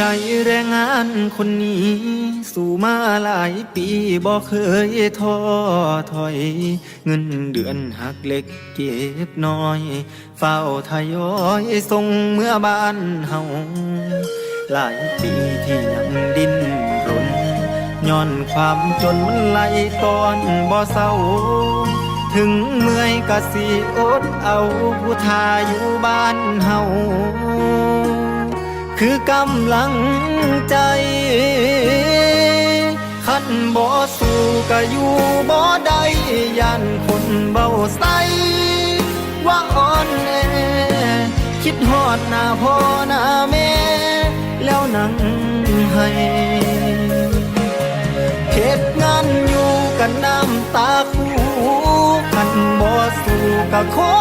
ใจแรงงานคนนี้ สู่มาหลายปีบ่เคยท้อถอย เงินเดือนหักเล็กเก็บน้อย เฝ้าทยอยส่งเมื่อบ้านเฮาหลายปีที่ยังดิ้นรนย้อนความจนมันไหลตอนบ่เศร้า ถึงเมื่อยก็สิอดเอาผู้ทาอยู่บ้านเฮา คือกำลังใจคันบ่สู้ก็อยู่บ่ได้ยันคนเบาใสว่าอ่อนแอคิดฮอดหน้าพ่อหน้าแม่ แล้วนั่งให้เหตุงานอยู่กันน้ำตาคูคันบ่สู้ก็ขอ